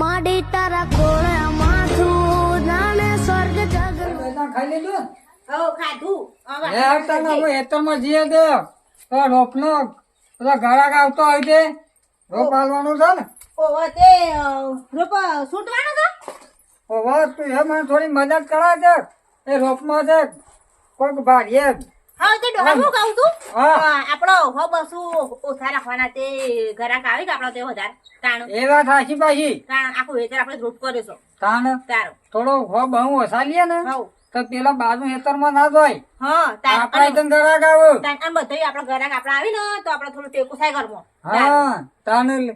માડી તારા કોળે માથું જાણે સ્વર્ગ જગ બધા ખાઈ લેજો. હો ખાધું. હવે એ હટાના હું હેતરમાં જઈએ દે. તો રોપનો પેલા ગાળા આવતો હોય તે. રોપ હાલવાનું છે ને? ઓહો તે રોપ છૂટવાનો તો ઓવા તું એ મને થોડી મદદ કરા દે એ રોપમાં દે કોઈક ભાડીએ હા તે ડોહા હું. કહું છું? આપણો હો બસુ ઓછા રાખવાના તે ઘરાક આવે કે આપણો તે વધારે તાણ. એ વાત હાચી પાછી. તાણ આખું વેચર આપણે રોપ કર્યો છો. તાન તારો. થોડો હો બહુ ઓછા લઈએ ને તો પેલા બાજુ હેતરમાં ના જાય. હા તાણ એકદમ ઘરાક આવો. તાણ આમ બધું આપણો ઘરાક આપણે આવી ને તો આપણે થોડું ટેકું થાય ઘરમાં. હા તાન લે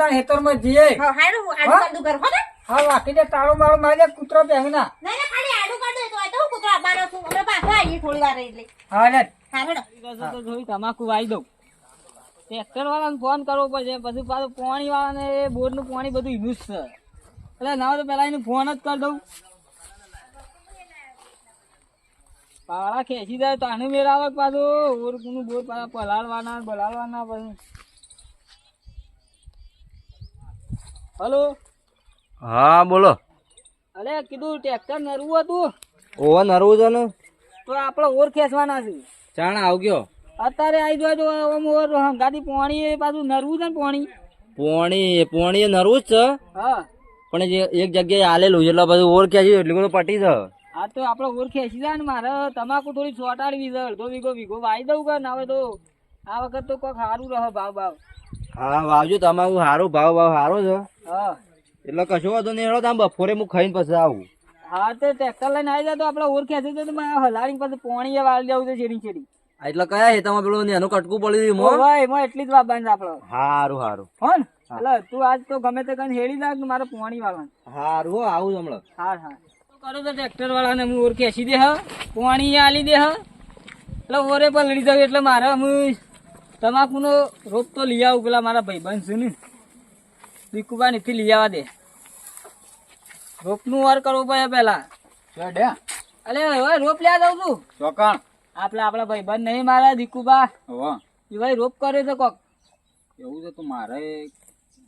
તાન હેતરમાં જઈએ. હા હારું આડું કાઢું ઘર હો ને. હા વાકી દે તાળું માળું મારી દે કૂતરો પહેરી ના. ના ખાલી આડું કાઢું તો તો હું કૂતરો આવવાનો છું. અમે પાછા આવીએ થોડી વાર એટલે હા તો થોડી તમાકુ વાઈ દઉં. ટ્રેક્ટર વાળાને ફોન કરવો પડશે. પછી પાછું પાણી વાળાને બોરનું પાણી બધું યુઝ છે. એટલે ના તો પેલા એને ફોન જ કરી દઉં. પાળા ખેંચી જાય તો આને મેળ આવે પાછું. ઓરકુનું બોર પાછા પલાળવાના બલાળવાના પછી. હલો? હા બોલો. અરે કીધું ટ્રેક્ટર નરવું હતું? ઓવન હરવું છે ને? તો આપણે ઓર ખેંચવાના છે. ચાણ આવગ્યો. અત્યારે આવી તો આમ ઓર ગાડી પોણી પાછું નરવું છે ને પોણી. પોણી પોણી નરવું જ છે. હા. પણ જે એક જગ્યાએ આલેલું છે એટલે બધું ઓર ખેંચ્યું એટલું બધું પટી છે. હા તો આપણે ઓર ખેંચી જાય ને મારે તમાકુ થોડી ચોટાડવી છે અડધો વીઘો વીઘો વાઈ દઉં કે ના હવે તો? આ વખત તો કોક સારું રહે ભાવ ભાવ. હા વાવજો તમારું સારું ભાવ ભાવ સારો છે. હા. એટલે કશો વાંધો નહીં હેડો તમે બપોરે હું ખાઈને પછી આવું. હા તે ટ્રેક્ટર લઈને આવી જાય તો આપણે ઓર ખેંચી તો મારે હલાડીને પછી પોણી એ વાળી જવું છે છેડી છેડી એટલે કયા છે? તમે પેલું એનું કટકું પડી રહ્યું મો? ભાઈ મો એટલી જ વાબાની આપણે. હારું હારું. હો ને? એટલે તું આજ તો ગમે તે કઈ હેડી નાખ મારે પોણી વાળવાનું. હારું હો આવું હમણાં. હા હા. કરો તો ટ્રેક્ટર વાળાને હું ઓર ખેંચી દે હ? પોણી આલી દે હ? એટલે ઓરે પર લડી જાવ એટલે મારે હું તમાકુનો રોપ તો લઈ આવું પેલા મારા ભાઈબંધ છે ને. દીકુબા નીથી લઈ આવવા દે. રોપનું વાર કરવું પડે પેલા. અલે હવે રોપ લ્યા જાઉં છું. ચોકણ? આપડે આપડા ભાઈબંધ નહીં મારા દીકુબા. હવે. એ ભાઈ રોપ કર્યો છે કોક. એવું છે તો મારે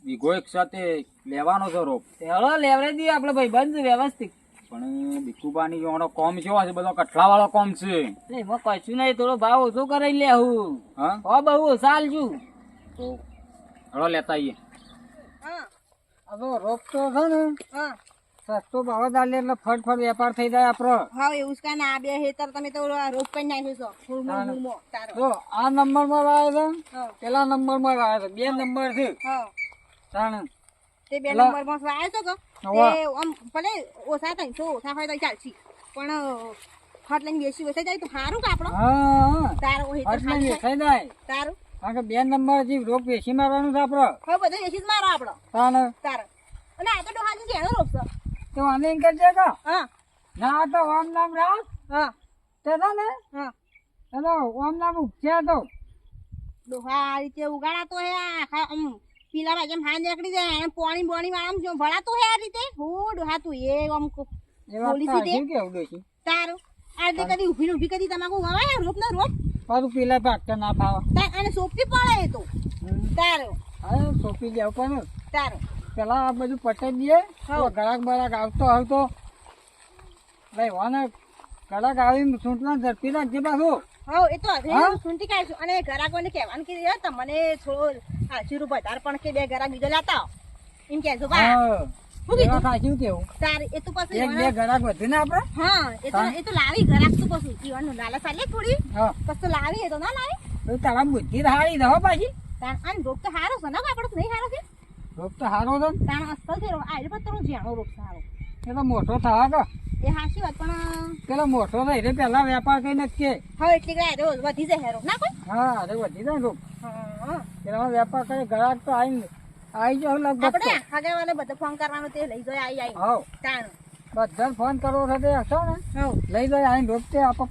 વીઘો એક સાથે લેવાનો છે રોપ. હેલો લેવડે દઈએ આપડે ભાઈબંધ બંધ વ્યવસ્થિત. પણ દીકુબાની જોવાનો કોમ કેવો છે? બધો કઠલા વાળો કોમ છે. એમાં કશું નહીં થોડો ભાવ ઓછો કરાવી લે હું. હા? બહુ સાલ છું. તો હળો લેતા આવીએ. હા. હવે રોપ તો છે ને. હા. સસ્તો ભાવ ચાલે એટલે ફટ ફટ વેપાર થઈ જાય આપણો હા એ ઉસકા ના બે હેતર તમે તો રોપ કરી નાખ્યું છો. ફૂલમો તારો. જો આ નંબરમાં આવે છે પેલા નંબરમાં આવે છે બે નંબર છે હા. તાણ તે બે નંબરમાં આવે છે કે તે આમ ભલે ઓછા થાય તો ઓછા હોય તો ચાલશે પણ ફટ લઈને બેસી બેસી જાય તો સારું કે આપણો? હા તારો હેતર થાય. જાય. તારું? કારણ કે બે નંબર જે રોપ વેચી મારવાનું છે હવે બધો બેસી જ મારો આપણો. તાણ. અને આ તો ડોહાજી જેનો રોપ છે. તો અમે એમ કરજે તો હા. ના તો ઓમ નામ રાખ. હા. તે ને હા. ચલો ઓમ નામ ઉપજ્યા તો. ડોહા આ રીતે ઉગાડાતો હે આમ પીલા ભાઈ કેમ હા નીકળી જાય એને પોણી બોણી આમ જો ભણાતો હે આ રીતે. હું ડોહા તું એ આમ વાત બોલી સીધે? તારું. આ રીતે કદી ઊભી ને ઊભી કદી તમાકુ વાવાય રોપ ના રોપ? પાછું પેલા ભાગતા ના ફાવે. અને સોપી પડે એ તો. તારો. હવે સોંપી દેવું પણ તારો. પેલા આ બધું પટાઈ દઈએ ગળાક બળાક આવતો આવતો. ભાઈ વાને ગળાક આવીને સૂંટના ઝડપી નાખજે પાછું. હા એ તો સૂંટી કાઢીશું. અને ગ્રાહકોને કહેવાનું કે યાર તમને થોડો આશી રૂપિયા વધારે પણ કે બે ગરાક બીજો લેતા એમ કહેજો બા. કીધું? કેવું તાર એ તો પછી એક બે મને- ગળાક ને આપણે હા એ તો? એ તો લાવી ગરાક તો પછી જીવનનું લાલચ આલે થોડી. પછી તો લાવી એ તો ના લાવી. તારા બુદ્ધિ હારી રહો પાછી. તાર રોગ તો સારો છે ને આપણો નહીં સારો છે? રોપ તો હારો છે ને. તાણ અસલ છે આ એટલે તો જાણો રોપ સારો. એ તો મોટો થવા કે એ હાશી વાત પણ પેલો મોટો થાય રે પેલા વેપાર કઈ નથી હવે એટલી ગયા વધી જાય હેરો. ના કોઈ? હા અરે વધી જાય રોપ હા. પેલા વેપાર કરે ગળાક તો આવીને આવી જાવ લગભગ આપણે આગેવાને બધો ફોન કરવાનો તે લઈ જાય આવી આવી હાવ તાણ. બધા ફોન કરવો છે તે હશો ને? લઈ જાય આવીને રોપ તે આપો.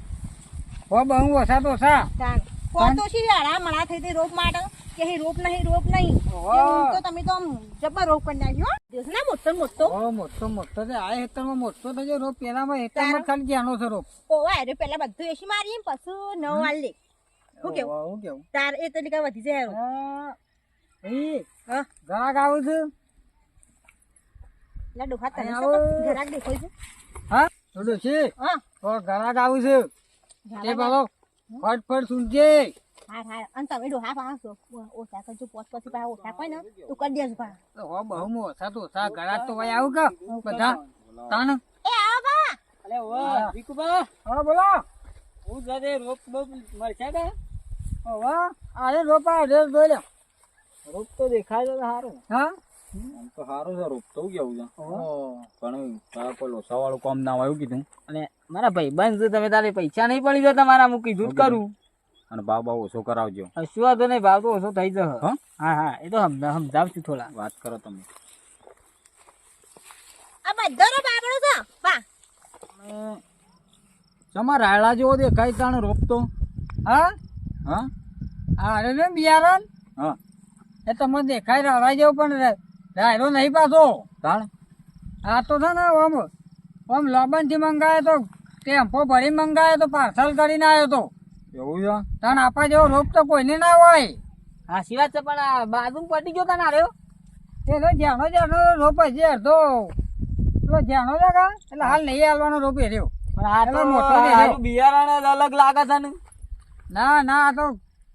હો બહુ ઓછા તો ઓછા. તાણ. કોણ તો શી આડા મળા થઈ તે રોપ માટે. કે હે રોપ નહીં રોપ નહીં. તો તમે તો નાખ્યો હો. મોટો મોટો. ઓ મોટો મોટો છે. આ હેતરમાં મોટો થજો રોપ પેલામાં હેતરમાં ખાલી જાણો છે રોપ ઓવા અરે પેલા બધું એસી મારી પછી નવ વાળ લે. કેવું? હું કેવું? તાર એ તો લીધા વધી જાય હા. એ હા. આવું છું. લે ડોહા તને અહીંયા શું આવો. કહું? ઘરાક દેખાય છે. હા થોડું છે હા. ઘરાક આવું છે. તે પેલો ફટફટ સુનજે હાર હા? અને તમે ડોહા પછી ઓછા તું ઓછા ઘરાક તો આવું કે બધા તાણ એ અલે ઓ હા હું તો સારું હા છે રોપ તો છે પણ તારા કોઈ લોસા વાળું આવ્યું કીધું અને મારા ભાઈ બંધ તમે તારે પૈસા નહીં પડી તો તમારા મૂકી કીધું જ કરું અને ભાવ ભાવ ઓછો કરાવજો. શું વાંધો નહીં ભાવ તો ઓછો થઈ જશે. હા? હા હા એ તો સમજાવશું થોડા. વાત કરો તમે. તમારે રાયડા જેવો દેખાય તાણે રોપતો હા? હા? અરે ને બિયારણ? હા. એ તમને દેખાય રાડા જેવો પણ રાયડો નહીં પાછો. તાણ? આ તો છે ને આમ આમ લોબનથી મંગાયો તો ટેમ્પો ભરી મંગાયો તો પાર્સલ કરીને આવ્યો તો. એવું છે? તાણ આપણા જેવો રોપ તો કોઈને ના હોય. હા સિવાય છે પણ આ બાજુ પટી ગયો તને રહ્યો એ જાણો જ્યાંનો રોપ છે અડધો. પેલો જ્યાંનો જગા એટલે હાલ નહીં હાલવાનો રોપ રહ્યો પણ આ તો મોટો ને રહ્યો. આનું બિયારણ અલગ લાગે છે ને. ના ના તો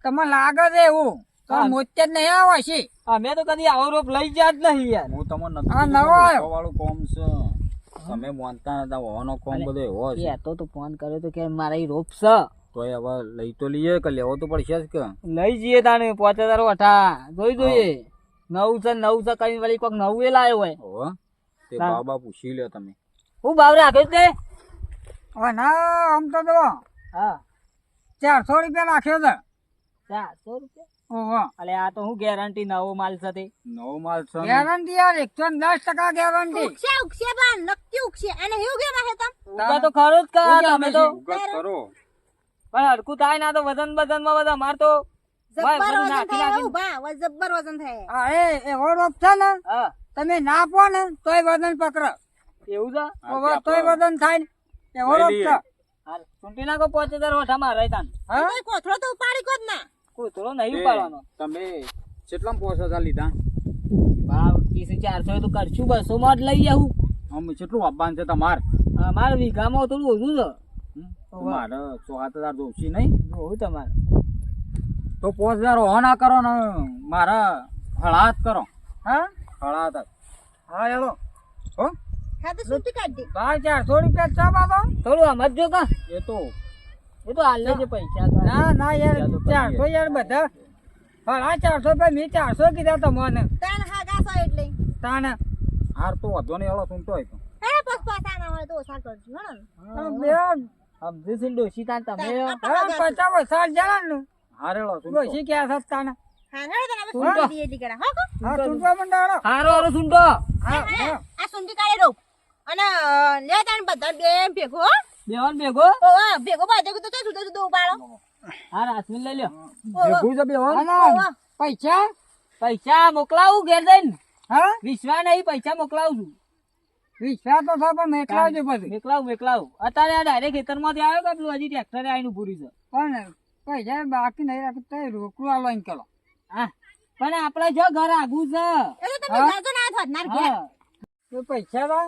તમને લાગે છે એવું. તો મોચે જ નહીં આવે છે અમે તો કદી આવો રોપ લઈ ગયા જ નહીં યાર. હું તમને નથી નવો વાળું કોમ છે. તમે માનતા નતા હોવાનો કોમ બધો એવો છે. એ તો તો ફોન કર્યો તો કે મારા ઈ રોપ છે. તોય હવે લઈ તો લઈએ કે લેવો તો પડશે જ કે? લઈ જઈએ તાને પોતે તારો અઠા જોઈ જોઈએ. નવ છે નવ છે કઈ વળી કોઈક નવું એ લાયો હોય. હોવે તે બાબા પૂછી લ્યો તમે. હું ભાવ રાખ્યો છે હવે ના આમ તો જો હા. ચારસો રૂપિયા રાખ્યો છે. ચારસો રૂપિયા? ઓહો. અલે આ તો હું ગેરંટી નવો માલ સાથે નવો માલ છે ગેરંટી યાર એકસો દસ ટકા ગેરંટી ઉક્ષે ઉક્ષે બા નક્કી ઉક્ષે અને એવું કેમ હે તમ? તો ખરો જ કા તમે તો ઉગત કરો પણ હરકું થાય ના તો વજન વજનમાં બધા મારતો જબ્બર વજન થાય. એવું છે ને તમે ના પો ને તોય વજન પકડ. એવું છે? તોય વજન થાય ને એવો છે. ચૂંટી નાખો પાંચ હા? કોઈ કોથળો તો ઉપાડી કોત ના. કોથળો નહીં ઉપાડવાનો. તમે કેટલા પોસ હતા લીધા? ભાવ ત્રીસ ચારસો તો કરશું બસો માં જ લઈ જાઉં આમ કેટલું આપવાનું છે તમાર? અમારે વીઘામાં થોડું ઓછું છે? મારે સો સાત હજાર જોશી નહીં. બહુ તમારે. તો પાંચ હજાર ઓના કરો ને મારા હળાત કરો. હા? હળાત જ. હા હેલો. હો? હા તો સુટી કાઢ દે. ચારસો રૂપિયા ચા થોડું સમજજો કા. એ તો એ તો હાલ લેજે પૈસા. ના ના યાર તો. ચારસો યાર બધા. હા ચારસો રૂપિયા મેં ચારસો કીધા તમને. તાણ હા ગાસો એટલે. તાને હાર તો વધો નહીં હળો તો. હે પસ પાસા ના હોય તો ઓછા કરજો હે બે- સમજુ છે ને ડોશી તાન તમે પચાસ સાઠ જણા ને. હાર હેળો સુનતો ડોશી ક્યાં છે તાને હા ને પૈસા? પૈસા મોકલાવું ઘેર જઈને? હા? વિશ્વા નહીં પૈસા મોકલાવું છું. વિશ્વાસ તો થાય પણ મેકલાવજો બધું મોકલાવું મોકલાવું. અત્યારે આ ડાયરેક્ટ ખેતરમાંથી આવ્યો કે પેલું હજી ટ્રેક્ટરે આવીને પૂરી છે? પણ પૈસા બાકી નહીં રાખે તો રોકડું આલો એમ કરો. હા. પણ આપણે જો ઘર આગું છે. એ તો તમે જાજો ના થાત નાર ઘેર. તો પૈસા તો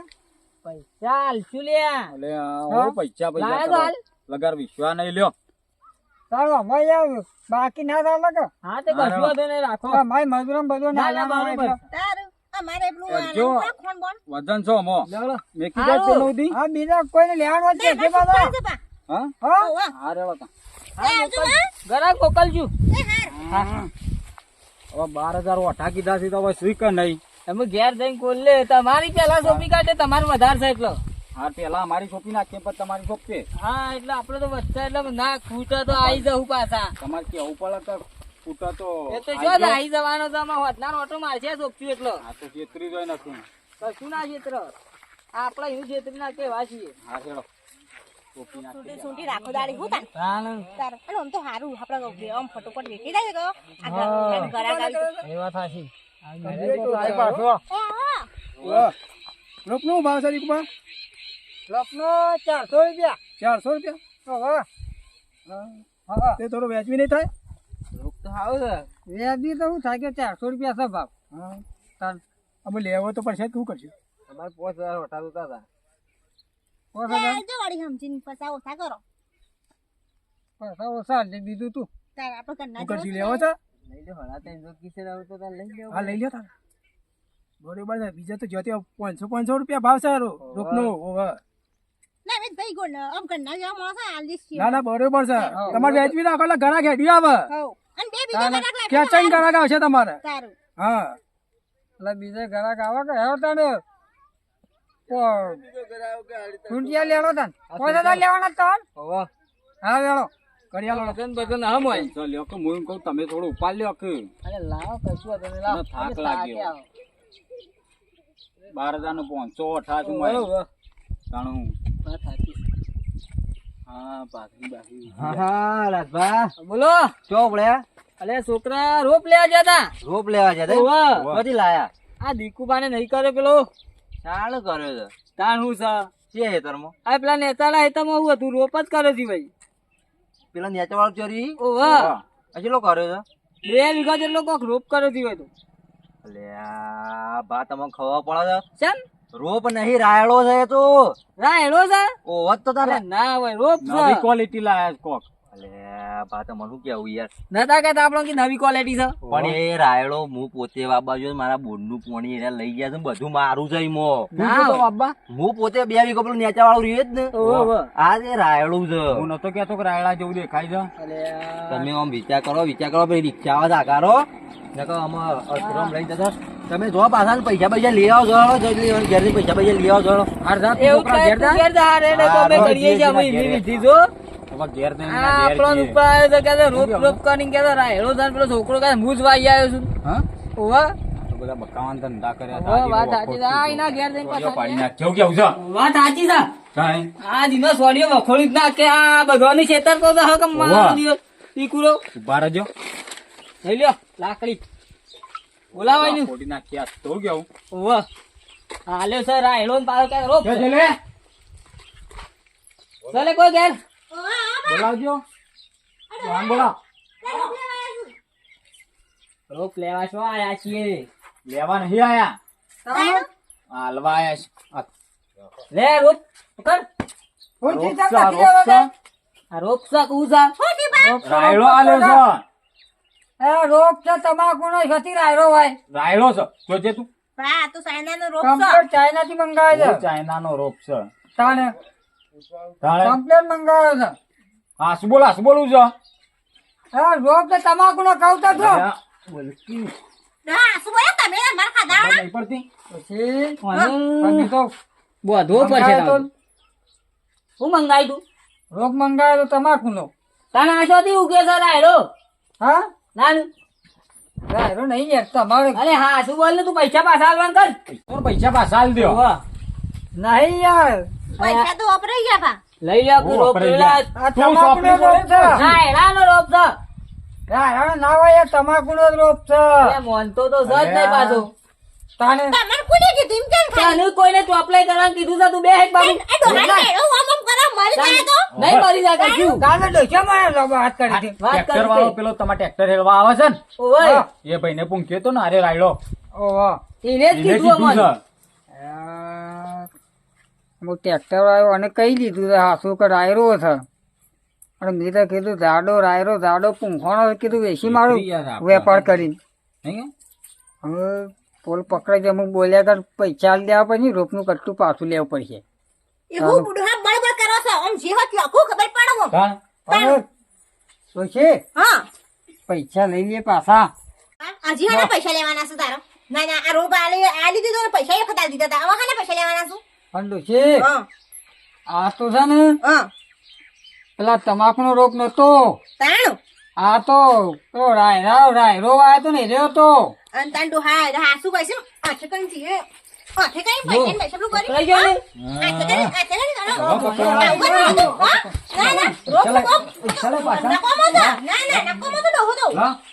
પૈસા હાલશું લ્યા એટલે આ પૈસા પૈસા કરો. લગાર વિશ્વા નહીં લ્યો. યાર બાકી ના થાય લાગે હા તે કશું વાંધો નહીં રાખો. મારી મજૂર બધું ના, ના ના, બરોબર. અમારે પેલું. કોણ વજન છો મો. મેકી પેલું હા બીજા કોઈને લેવાનું છે. હા? હા? હા. હવે બાર હજાર ઓઠા કીધા છે તો હવે સુઈ કે નહીં? તમે ઘેર જઈને કોલ લે તમારી પેલા સોપી કાઢે તમારે વધારે છે એટલો. હા પેલા અમારી સોપી નાખીએ પછી તમારી સોંપશે હા એટલે આપડે તો વધતા એટલે ના ખૂટે તો આવી જવું પાછા. તમારે કેવું પડે ફૂટા તો એ તો જો જ. જવાનો તો આમાં વધનાર ઓટો મારશે સોપચું એટલો. આ તો છેતરી જોઈ નાખું કશું ના ક્ષેત્ર આપણે હું ક્ષેત્ર ના કેવા છીએ. હાર હેળો સોંપી નાખી સૂંટી સૂંટી રાખો દાડી હું તાન તાર અને આમ તો હારું આપડે આમ ફટોફટ વેચી જાય કે આ ઘર ઘરા ગાડી એ વાત સાચી. પાછો એ હા. ભાવ છે દીકુબા લપનો ચારસો રૂપિયા. ચારસો રૂપિયા? હા હા. તે થોડો વ્યાજબી નહીં થાય? આવું છે. વ્યાજી તો શું થાય કે ચારસો રૂપિયા છે ભાવ. તાર અમે લેવો તો પડશે શું કરશું? અમારે પાંચ હજાર વટા જોતા હતા પાંચ હજાર? સમજીને પચાસ ઓછા કરો. પૈસા ઓછા એટલે બીજું તું. તાર આપણે કરશું લેવો છે? લઈ લો હળા જો રહો તો લઈ લો હા લઈ લો તારે. બરોબર છે બીજા તો જોતી પાંચસો પાંચસો રૂપિયા ભાવ છે રો- રોપનો ઓવે. ના મેં ભાઈ ગોળ આમ ઘરના જેવા માણસ આ લીસ છે. ના ના બરોબર છે. તમારે વેચવી નાખો એટલે ઘણા ઘેડી આવે. અને બે બીજા લાગે ઘરાક આવશે તમારે? હા. એટલે બીજે ગરાક આવે કે હેવ તને. ખૂંટિયા લેવો તન. કોઈ દાદા લેવાનો તન હા લેવો કરિયાલો વજન બજન હમ હોય. લ્યો કે હું કહું તમે થોડું ઉપાડ લ્યો કે. અરે લાવો કશું હતું લાવો. થાક લાગ્યો. બાર હજાર નો પાંચસો અઠાસી ઓવે. જાણું વાત સાચી. હા બાકી બાકી હા રાજભા. બોલો. ચો પડ્યા અલે છોકરા રોપ લેવા ગયા રોપ લેવા છે ઓવે. લાયા. આ દીકુબાને નહીં કર્યો પેલો? ચાલ કર્યો છે તાણ હું છે? છે હેતરમાં આ પેલા નેતાના હેતરમાં હું હતું રોપ જ કર્યો છે ભાઈ. પેલા નેચા વાળો ચોરી ઓવા હજી લો કર્યો છે બે વીઘા જેટલો કોક રોપ કર્યો છે ભાઈ તો. અલ્યા ભા તમને ખબર પડે છે રોપ નહીં રાયડો છે તું. તો રા એનો છે ઓવત તો તારે ના હોય રોપ છે. ક્વોલિટી લાયા કોક. અલ્યા ભા શું કેવું યાર? નતા કહેતા આપણો કે નવી ક્વોલિટી છે. પણ એ રાયડો હું પોતે વાબા જો મારા બોર્ડનું પોણી એને લઈ ગયા છે બધું મારું છે ઈમો બાબા હું પોતે બે વીઘો પેલું નેચા વાળું રહ્યું જ ને. ઓવે, ઓવે. આ જે રાયડું છે. હું નતો કેતો કે રાયડા જેવું દેખાય છે. તમે આમ વિચાર કરો વિચાર કરો પછી રિક્ષા આવે આકારો. નકર આમાં અશ્રમ લઈ જતો. તમે જો પાછા પૈસા પૈસા લઈ આવો છો ઘેરથી પૈસા પૈસા લઈ આવો છો એવું કાંઈ ઘેર હારે અમે કરીએ છીએ, અમે ઘેર એવી ઘેર. વિધિ જો. હવે ઘેર જઈને આ એના ઘેર આપણો જઈએ. ઉપર આવ્યો તો કે છે રોપ રોપ કરીને કે છે રાયડો છે ને પેલો છોકરો હું જ વાઈ આવ્યો છું. ઓવા બધા બકાવાન ધંધા કર્યા વાત સાચી છે. આ એના ઘેર જઈને પાછા પાડી નાખ કેવું કેવું છે? વાત સાચી છે. કાંઈ? આ દીનો સોડિયો વખોડી જ નાખે. આ ભગવાનની છેતર તો હક મારો ઓવા. દીયો ઊભા રહેજો. લઈ લ્યો લાકડી. બોલાવાયનું તો કેવું? ઓવા હાલ્યો સર રાયડો ને પાછો કે રોપ ચાલે કોઈ ઘેર. બોલાવજો. વાન બોલાવ. રોપ લેવા છો આયા છીએ. લેવા નહીં આયા. હાલવા આયા છે. લે રોપ કર. રાયડો આલ્યો છે. રોપ છે તમાકુ નો છતી રાયરો હોય. રાયડો છે. જોજે તું. આ તો સાયનાનો રોપ છે. ચાઇના થી મંગાવે છે. ચાઇનાનો રોપ છે. તાણે તાણે મંગાવ્યો મંગાવે છે. હા શું બોલા શું બોલું છે? હા રોપ તો તમાકુ નો કહું તો છો બોલકી. હા શું બોલ્યા તમે મારા ખાધા ખબર નહીં પડતી. પછી? આનું પછી તો બોધવો પડશે મંગાવે તો તારું. શું મંગાવી તું? રોપ મંગાવે તો તમાકુ નો. તને આશોથી ઉગે છે રાયડો? હા? નાનું. રાયરો નહીં યાર તમારે. અરે હા શું બોલ તું? પૈસા પાછા આલવાન કર. પૈસા પાછા આલ દ્યો? વાહ. નહીં યાર. પૈસા તો વપરાઈ ગયા પા લઈ તું રોપ પેલા તું રોપ છે. રાયડાનો રોપ છે. રાયરો ના હોય તમાકુ નો રોપ છે. મોન મોનતો તો સજ નહીં પાછો. તાણે તમારે કોને કીધું એમ કેમ તને કોઈને તું અપ્લાય કરવાનું કીધું છે તું બે હેક બાબુ. આમ કરો મરી જાય તો? નહીં મરી જાય કશું. કાલે ડોસ્યા મારે લોબો હાથ કરી વાત ટ્રેક્ટર વાળો પેલો તમારે ટ્રેક્ટર હેલવા આવે છે ને? ઓય. એ ભાઈને પૂંખ્યો તો ને અરે રાયડો. ઓહો. એને જ કીધું કીધું અમને. હું ટ્રેક્ટર આવ્યો અને કહી દીધું છે હાસુ કે રાયરો છે. અને મેં તો કીધું જાડો રાયરો જાડો પૂંખોણો કીધું વેચી મારું. વેપાર કરીને. હવે પોલ પકડે કે અમુક બોલ્યા કર પૈસા દેવા પછી રોપનું કટ્ટું પાછું લેવું પડશે. એવું ડોહા બળબડ કરો છો? આમ જે હોત લખું ખબર પડો આમ. કાં? શું છે? હા. પૈસા લઈ લે પાછા. હા, હજી હાના પૈસા લેવાના છે તારો. ના ના આ રોપ આલી આલી દીધો ને પૈસા એક દીધા હતા. હાના પૈસા લેવાના છું? પણ છે? હા. આ તો છે ને હા. તમાકુ નો રોગ નતો આ તો પેલો રાયરો રાયરો આવ્યો તો ને રહ્યો તો. અને તાન ડોહા હા શું કહીશ આઠે કઈ છીએ આઠે કઈ પૈસા પૈસા પેલું કરી. પકડાઈ ગયો ને? આઠે કઈ આઠે કઈ હા? ના ના રોપ રોપ નકોમો તો ના ના નકોમો તો ડોહો તો હા? પૈસા